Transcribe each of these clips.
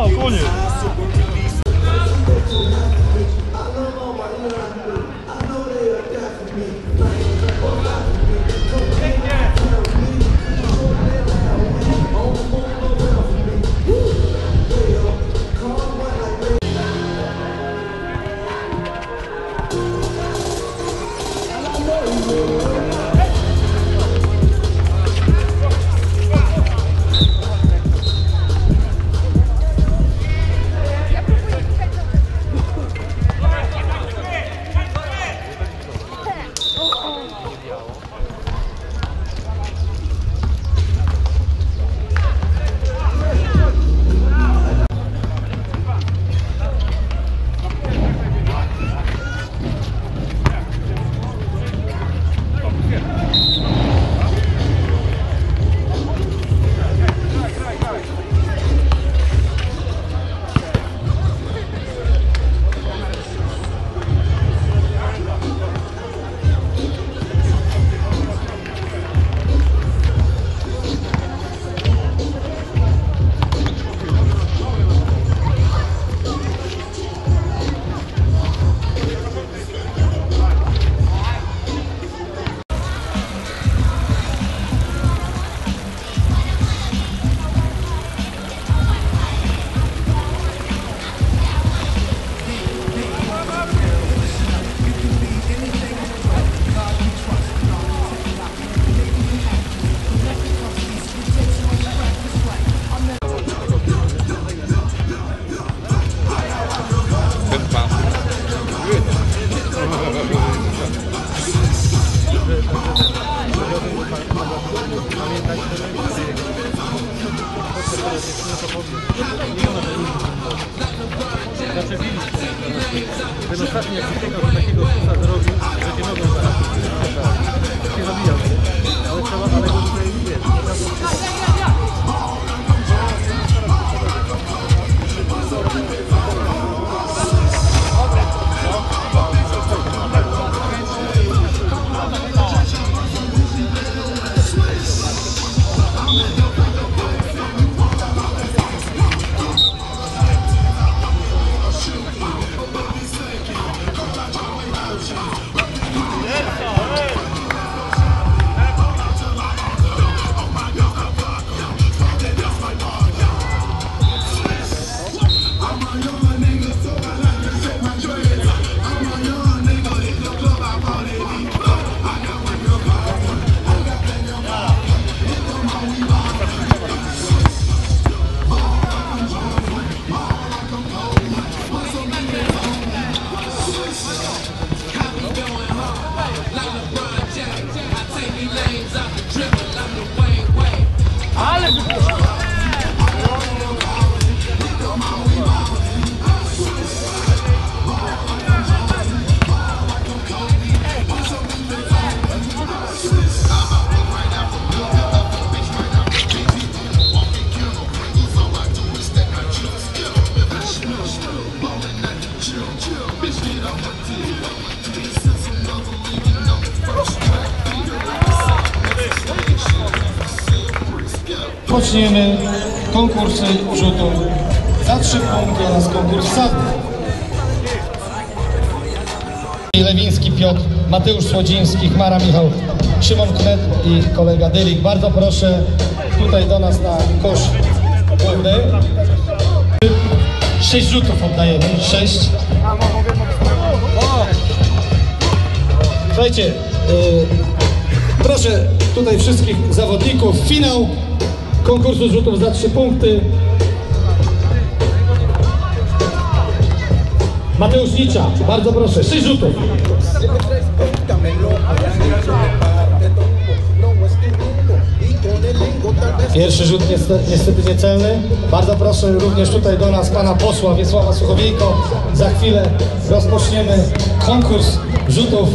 Não, Cunha. Thank takiego szusa zrobił, że nie mogą zaraz się zabijał. Ale Poczniemy konkursy rzutów za trzy punkty oraz konkurs sadów. Lewiński Piotr, Mateusz Słodziński, Chmara Michał, Szymon Kmet i kolega Dylik. Bardzo proszę tutaj do nas na kosz główny. Sześć rzutów oddajemy, sześć. Słuchajcie, y, proszę tutaj wszystkich zawodników. Finał konkursu rzutów za trzy punkty. Mateusz Nicza, bardzo proszę, sześć rzutów. Pierwszy rzut niestety, niestety niecelny. Bardzo proszę również tutaj do nas pana posła Wiesława Suchowiejko. Za chwilę rozpoczniemy konkurs rzutów,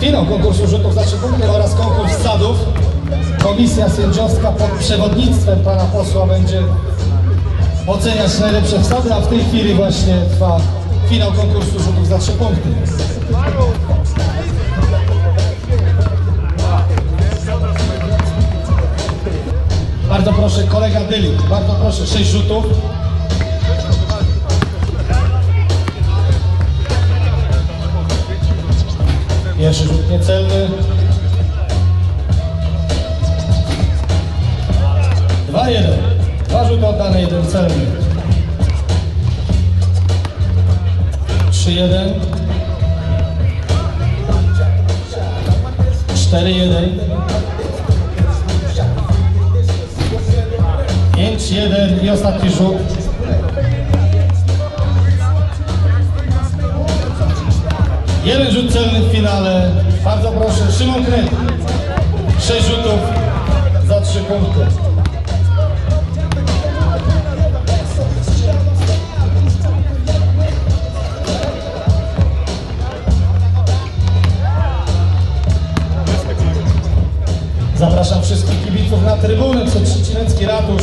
finał konkursu rzutów za trzy punkty oraz konkurs sadów. Komisja sędziowska pod przewodnictwem pana posła będzie oceniać najlepsze wsady, a w tej chwili właśnie trwa finał konkursu rzutów za trzy punkty. Bardzo proszę, kolega Dylik, bardzo proszę, sześć rzutów. Pierwszy rzut niecelny. Jeden. Cztery jeden. Pięć jeden i ostatni rzut. Jeden rzut celny w finale. Bardzo proszę, Szymon Kret. Sześć rzutów za trzy punkty. Zapraszam wszystkich kibiców na trybunę przed Trzcinecki Ratusz.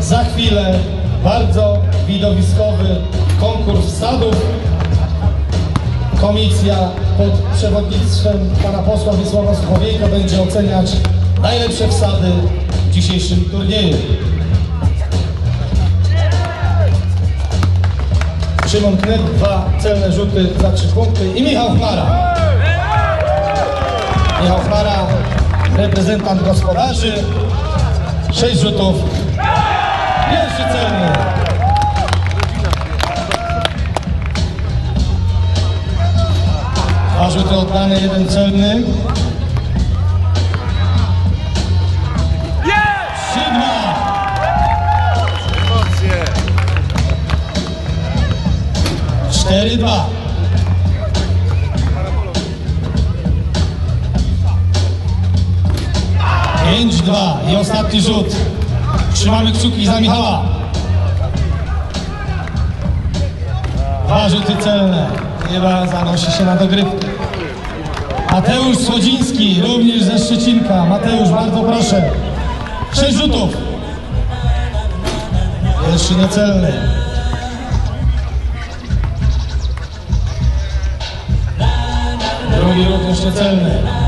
Za chwilę bardzo widowiskowy konkurs wsadów. Komisja pod przewodnictwem pana posła Wiesława Suchowiejka będzie oceniać najlepsze wsady w dzisiejszym turnieju. Szymon Knet, dwa celne rzuty za trzy punkty i Michał Chmara. Michał Chmara, reprezentant gospodarzy, sześć rzutów, pierwszy celny. Dwa rzuty oddane, jeden celny. Cztery, dwa. Pięć, dwa i ostatni rzut. Trzymamy kciuki za Michała. Dwa rzuty celne. Chyba zanosi się na dogrywkę. Mateusz Słodziński, również ze Szczecinka. Mateusz, bardzo proszę. Sześć rzutów. Jeszcze niecelny. Drugi również niecelny.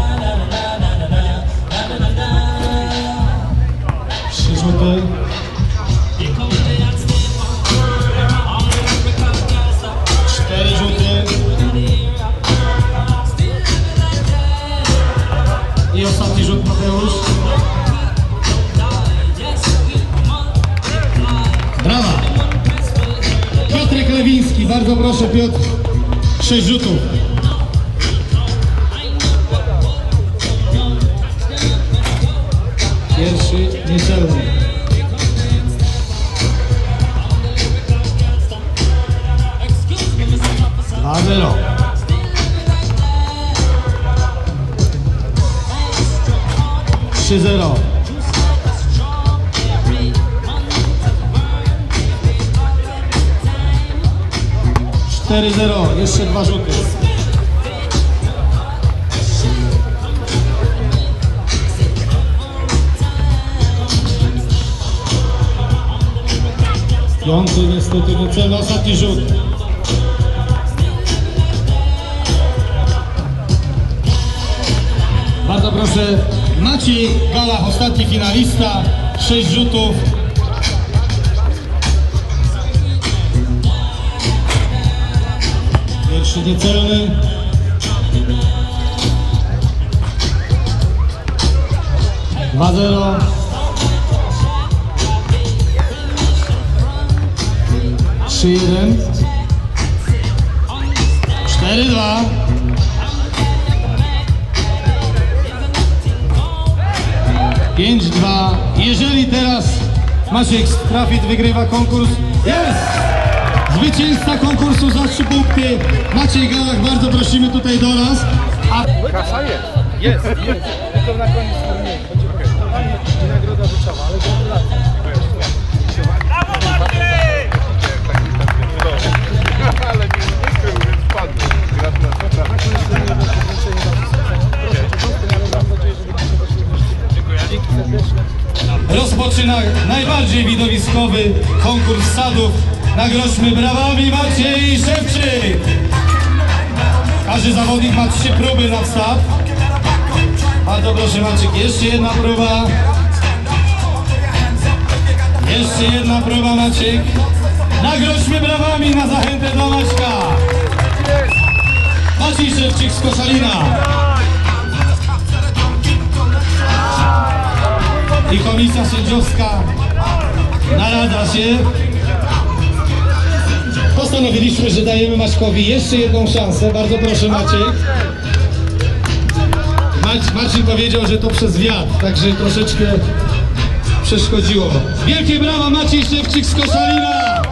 Cztery rzuty. I ostatni rzut Mateusz. Brawa. Piotrek Lewiński, bardzo proszę Piotr. Sześć rzutów. Pierwszy niecelny. Dwa zero. Trzy zero. Cztery zero. Jeszcze dwa rzuty. Piąty niestety niecelny. Ostatni rzut. Bardzo proszę, Maciej Galach, ostatni finalista, sześć rzutów. Pierwszy niecelny. Dwa zero. Trzy jeden. Cztery dwa. Dwa. Jeżeli teraz Maciek Trafit wygrywa konkurs, jest! Zwycięzca konkursu za trzy punkty. Maciej Galach, bardzo prosimy tutaj do nas. A Kasa jest. Jest, jest. Tylko na koniec turnieju. Będzie pokazanie nagroda wyczała, ale gratulacje. Rozpoczyna najbardziej widowiskowy konkurs sadów. Nagroźmy brawami Maciej Szewczyk. Każdy zawodnik ma trzy próby na wstad. Bardzo proszę Maciek, jeszcze jedna próba. Jeszcze jedna próba Maciek. Nagroźmy brawami na zachętę dla Maćka. Maciej Szewczyk z Koszalina. I komisja sędziowska naradza się. Postanowiliśmy, że dajemy Maćkowi jeszcze jedną szansę. Bardzo proszę Maciek. Mac- powiedział, że to przez wiatr, także troszeczkę przeszkodziło. Wielkie brawa Maciej Szewczyk z Koszalina!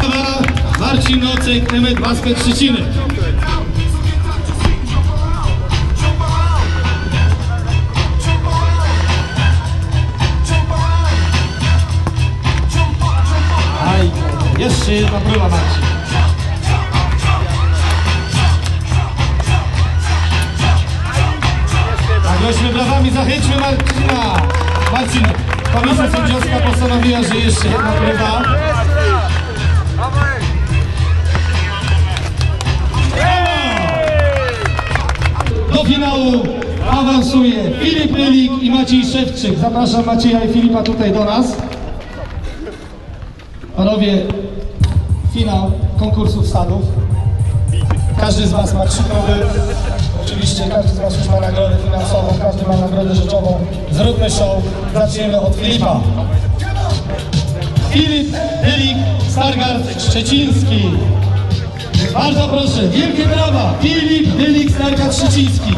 Brawa Marcin Nocek, Emet Basket Szczeciny. Jeszcze jedna próba Marcin. Nagłośmy brawami, zachęćmy Marcina. Marcin, komisja sędziowska postanowiła, że jeszcze jedna próba. Do finału awansuje Filip Rylik i Maciej Szewczyk. Zapraszam Macieja i Filipa tutaj do nas. Panowie, finał konkursu wsadów. Każdy z Was ma trzy próby. Oczywiście każdy z Was już ma nagrodę finansową, każdy ma nagrodę rzeczową. Zróbmy show. Zaczniemy od Filipa. Filip Dylik Stargard Szczeciński. Bardzo proszę, wielkie brawa! Filip Dylik Stargard Szczeciński.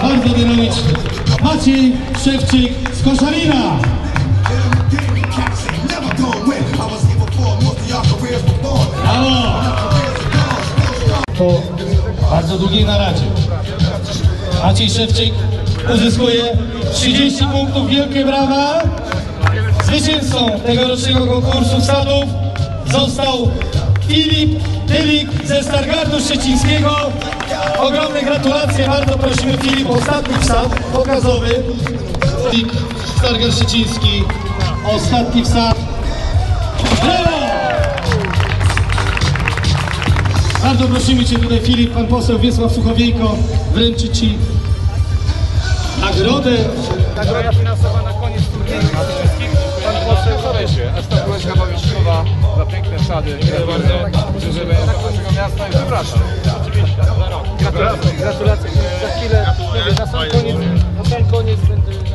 Bardzo dynamiczny. Maciej Szewczyk z Koszalina. Brawo! Po bardzo długiej naradzie. Maciej Szewczyk uzyskuje 30 punktów. Wielkie brawa! Zwycięzcą tegorocznego konkursu wsadów został Filip Dylik ze Stargardu Szczecińskiego. Ogromne gratulacje, bardzo prosimy Filip, ostatni wsad pokazowy. Filip Stargard Szczeciński, ostatni wsad. Brawo! Bardzo prosimy Cię tutaj Filip, Pan poseł Wiesław Suchowiejko wręczy Ci nagrodę. Nagroda finansowa na koniec turnieju się. Aż ta bułeczka powierzchniowa za piękne sady. Życzymy naszego miasta i zapraszam. Oczywiście, za rok. Gratulacje. Gratulacje. Za chwilę, na sam koniec, na sam koniec będę...